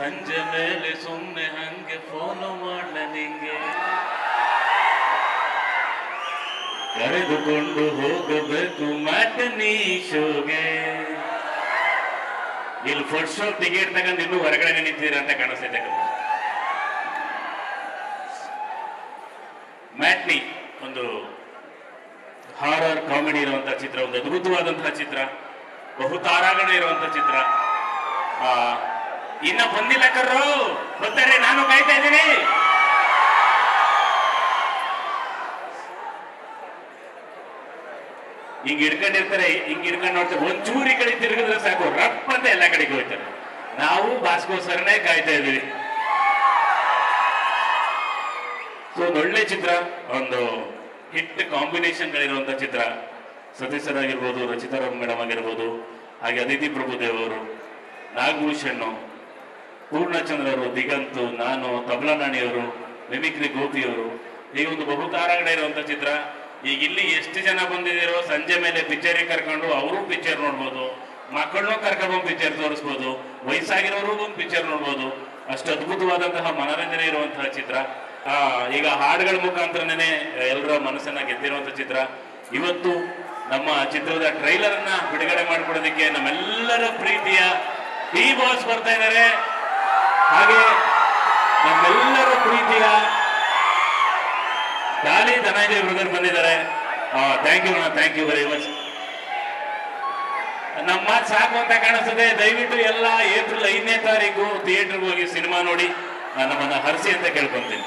ಸಂಜೆ ಮೇಲೆ ಸುಮ್ಮನೆ ಹಂಗೆ ಫೋನು ಮಾಡ್ಲ ನಿಂಗೆ. ಕರೆದುಕೊಂಡು ಹೋಗಬೇಕು ನೀ ಶೋಗೆ ಇಲ್ಲಿ ಫುಡ್ ಶೋ ಟಿಕೆಟ್ ತಗೊಂಡು ಇನ್ನೂ ಹೊರಗಡೆ ನಿಂತಿದ್ದೀರ ಅಂತ ಕಾಣಿಸ್ತೈತೆ ಮ್ಯಾಟ್ನಿ ಒಂದು ಹಾರರ್ ಕಾಮಿಡಿ ಇರುವಂತಹ ಚಿತ್ರ ಒಂದು ಅದ್ಭುತವಾದಂತಹ ಚಿತ್ರ ಬಹು ತಾರಾಗಣ ಇರುವಂತಹ ಚಿತ್ರ. ಆ, ಇನ್ನ ಬಂದಿಲ್ಲ ಕರ್ರು. ಬರ್ತಾರೆ, ನಾನು ಕಾಯ್ತಾ ಇದ್ದೀನಿ. ಹಿಂಗ್ ಹಿಡ್ಕೊಂಡಿರ್ತಾರೆ, ಹಿಂಗ್ ಹಿಡ್ಕೊಂಡು ನೋಡ್ತಾರೆ. ಒಂಚೂರಿ ಕಡೆ ತಿರುಗಿದ್ರೆ ಸಾಕು ರಪ್ಪ ಅಂತ ಎಲ್ಲ ಕಡೆಗೆ ಹೋಗ್ತಾರೆ ನಾವು ಭಾಸ್ಕೋಸ್ಕರನೇ ಕಾಯ್ತಾ ಇದ್ದೀವಿ. ಸೊ ಒಂದೊಳ್ಳೆ ಚಿತ್ರ, ಒಂದು ಹಿಟ್ ಕಾಂಬಿನೇಷನ್ಗಳಿರುವಂತ ಚಿತ್ರ. ಸತೀಶ್ ಆಗಿರ್ಬೋದು ರಚಿತಾರಾಮ್ ಮೇಡಮ್ ಆಗಿರ್ಬೋದು, ಹಾಗೆ ಅದಿತಿ ಪ್ರಭುದೇವ್ ಅವರು, ನಾಗಭೂಷಣ್. ಪೂರ್ಣಚಂದ್ರ ಅವರು ದಿಗಂತು ನಾನು ತಬಲನಾಣಿಯವರು ಮಿಮಿಕ್ರಿ ಗೋಪಿಯವರು ಈ ಒಂದು ಬಹುತಾರಾಗಣ ಇರುವಂತ ಚಿತ್ರ. ಈಗ ಇಲ್ಲಿ ಎಷ್ಟು ಜನ ಬಂದಿದ್ದೀರೋ ಸಂಜೆ ಮೇಲೆ ಪಿಕ್ಚರಿಗೆ ಕರ್ಕೊಂಡು ಅವರು ಪಿಕ್ಚರ್ ನೋಡ್ಬೋದು ಮಕ್ಕಳನ್ನೂ ಕರ್ಕೊಂಡ್ಬಂದು ಪಿಕ್ಚರ್ ತೋರಿಸ್ಬೋದು ವಯಸ್ಸಾಗಿರೋರು ಒಂದು ಪಿಕ್ಚರ್ ನೋಡ್ಬೋದು. ಅಷ್ಟು ಅದ್ಭುತವಾದಂತಹ ಮನೋರಂಜನೆ ಇರುವಂತಹ ಚಿತ್ರ. ಆ, ಈಗ ಹಾಡುಗಳ ಮುಖಾಂತರನೇ ಎಲ್ಲರ ಮನಸ್ಸನ್ನ ಗೆದ್ದಿರುವಂತಹ ಚಿತ್ರ. ಇವತ್ತು ನಮ್ಮ ಚಿತ್ರದ ಟ್ರೈಲರ್ ಅನ್ನ ಬಿಡುಗಡೆ ಮಾಡಿಕೊಡೋದಕ್ಕೆ ನಮ್ಮೆಲ್ಲರ ಪ್ರೀತಿಯ ಈ ಬಾಸ್ ಬರ್ತಾ ಇದ್ದಾರೆ ಹಾಗೆ ನಮ್ಮೆಲ್ಲರ ಪ್ರೀತಿಯ ಡಾಲಿ ಧನಂಜಯ ಬ್ರದರ್ ಬಂದಿದ್ದಾರೆ. Thank you thank you very much ನಮ್ಮ ಸಾಕು ಅಂತ ಕಾಣಿಸ್ತದೆ. ದಯವಿಟ್ಟು ಎಲ್ಲ ಏಪ್ರಿಲ್ ಐದನೇ ತಾರೀಕು ಥಿಯೇಟರ್ಗೆ ಹೋಗಿ ಸಿನಿಮಾ ನೋಡಿ ನಮ್ಮನ್ನ ಹರಿಸಿ ಅಂತ ಕೇಳ್ಕೊಂತೀನಿ.